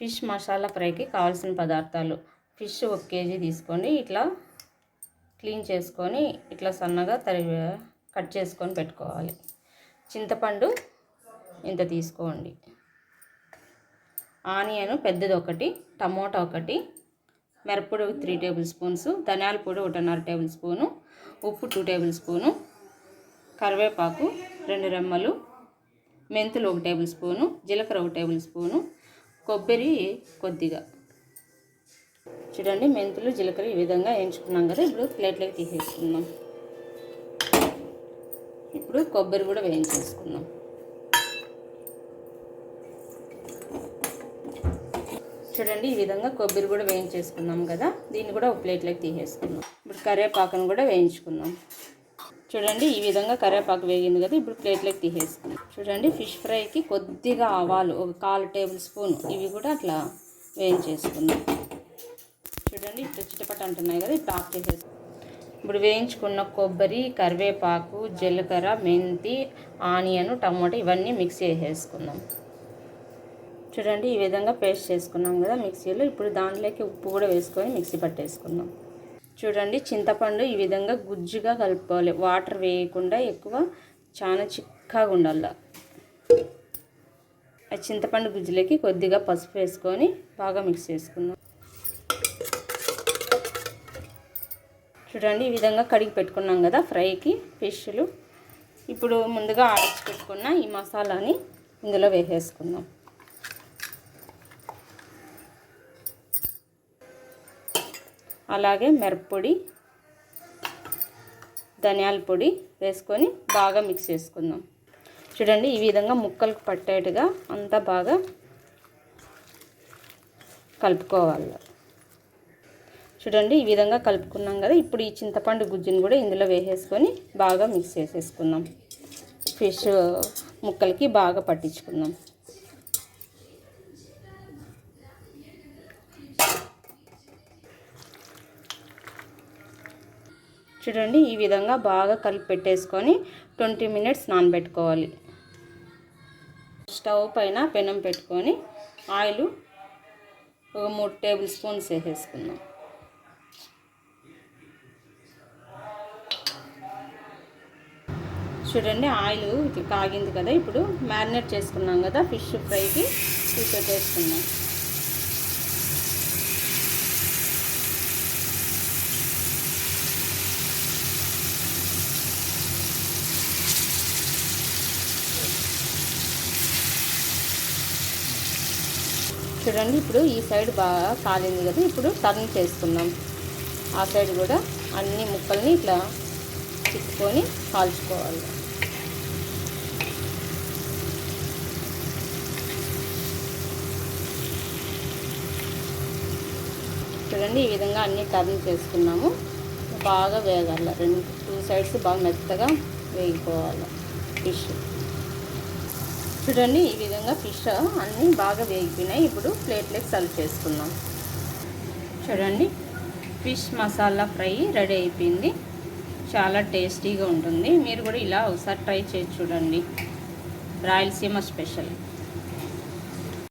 Fish masala ఫ్రైకి కావాల్సిన పదార్థాలు. ఫిష్ ఒక కేజీ తీసుకోండి ఇట్లా క్లీన్ చేసుకొని ఇట్లా సన్నగా తరి కట్ చేసుకొని పెట్టుకోవాలి. చింతపండు ఇంత తీసుకోండి. ఆనియన్ పెద్దది ఒకటి టమోటా ఒకటి మిరప్పొడి త్రీ టేబుల్ స్పూన్స్ ధనియాల పొడి ఒకటిన్నర టేబుల్ స్పూను ఉప్పు టూ టేబుల్ స్పూను కరివేపాకు రెండు రెమ్మలు మెంతులు ఒక టేబుల్ స్పూను జీలకర్ర ఒక టేబుల్ స్పూను కొబ్బరి కొద్దిగా. చూడండి మెంతులు జీలకర్ర ఈ విధంగా వేయించుకున్నాం కదా ఇప్పుడు ప్లేట్లోకి తీసేసుకుందాం. ఇప్పుడు కొబ్బరి కూడా వేయించేసుకుందాం. చూడండి ఈ విధంగా కొబ్బరి కూడా వేయించేసుకున్నాం కదా దీన్ని కూడా ఒక ప్లేట్లోకి తీసేసుకుందాం. ఇప్పుడు కరివేపాకును కూడా వేయించుకుందాం. చూడండి ఈ విధంగా కరివేపాకు వేగింది కదా ఇప్పుడు ప్లేట్లోకి తీసేసుకుందాం చూడండి ఫిష్ ఫ్రైకి కొద్దిగా ఆవాలు ఒక కాలు టేబుల్ స్పూన్ ఇవి కూడా అట్లా వేయించేసుకుందాం చూడండి ఇప్పుడు చిటపట అంటున్నాయి కదా ఇప్పుడు ఆఫ్ చేసేసుకుందాం ఇప్పుడు వేయించుకున్న కొబ్బరి కరివేపాకు జీలకర్ర మెంతి ఆనియన్ టమాటో ఇవన్నీ మిక్స్ చేసేసుకుందాం చూడండి ఈ విధంగా పేస్ట్ చేసుకున్నాం కదా మిక్సీలో. ఇప్పుడు దాంట్లోకి ఉప్పు కూడా వేసుకొని మిక్సీ పట్టేసుకుందాం చూడండి చింతపండు ఈ విధంగా గుజ్జుగా కలుపుకోవాలి. వాటర్ వేయకుండా ఎక్కువ చాలా చిక్కగా ఉండాలి. ఆ చింతపండు గుజ్జులకి కొద్దిగా పసుపు వేసుకొని బాగా మిక్స్ చేసుకుందాం. చూడండి ఈ విధంగా కడిగి పెట్టుకున్నాం కదా ఫ్రైకి ఫిష్లు. ఇప్పుడు ముందుగా ఆడిచి పెట్టుకున్న ఈ మసాలాని ఇందులో వేసేసుకుందాం. అలాగే మిరప్పొడి ధనియాల పొడి వేసుకొని బాగా మిక్స్ చేసుకుందాం. చూడండి ఈ విధంగా ముక్కలకు పట్టేట్టుగా అంతా బాగా కలుపుకోవాలి. చూడండి ఈ విధంగా కలుపుకున్నాం కదా ఇప్పుడు ఈ చింతపండు గుజ్జుని కూడా ఇందులో వేసేసుకొని బాగా మిక్స్ చేసేసుకుందాం. ఫిష్ ముక్కలకి బాగా పట్టించుకుందాం. చూడండి ఈ విధంగా బాగా కలిపి పెట్టేసుకొని ట్వంటీ మినిట్స్ నానబెట్టుకోవాలి. స్టవ్ పైన పెనం పెట్టుకొని ఆయిల్ ఒక మూడు టేబుల్ స్పూన్స్ వేసేసుకుందాం. చూడండి ఆయిల్ ఇట్లా కాగింది కదా ఇప్పుడు మ్యారినేట్ చేసుకున్నాం కదా ఫిష్ ఫ్రైకి తీసుకొచ్చేసుకుందాం చూడండి ఇప్పుడు ఈ సైడ్ బాగా కాలింది కదా ఇప్పుడు టర్న్ చేసుకుందాం ఆ సైడ్ కూడా అన్ని ముక్కల్ని ఇట్లా చిక్కుకొని కాల్చుకోవాలి. చూడండి ఈ విధంగా అన్ని టర్న్ చేసుకున్నాము. బాగా వేగాలి రెండు టూ సైడ్స్ బాగా మెత్తగా వేగిపోవాలి. ఫిష్. చూడండి ఈ విధంగా ఫిష్ అన్నీ బాగా వేగిపోయినాయి. ఇప్పుడు ప్లేట్లోకి సర్వ్ చేసుకుందాం. చూడండి ఫిష్ మసాలా ఫ్రై రెడీ అయిపోయింది. చాలా టేస్టీగా ఉంటుంది. మీరు కూడా ఇలా ఒకసారి ట్రై చేసి చూడండి. రాయలసీమ స్పెషల్.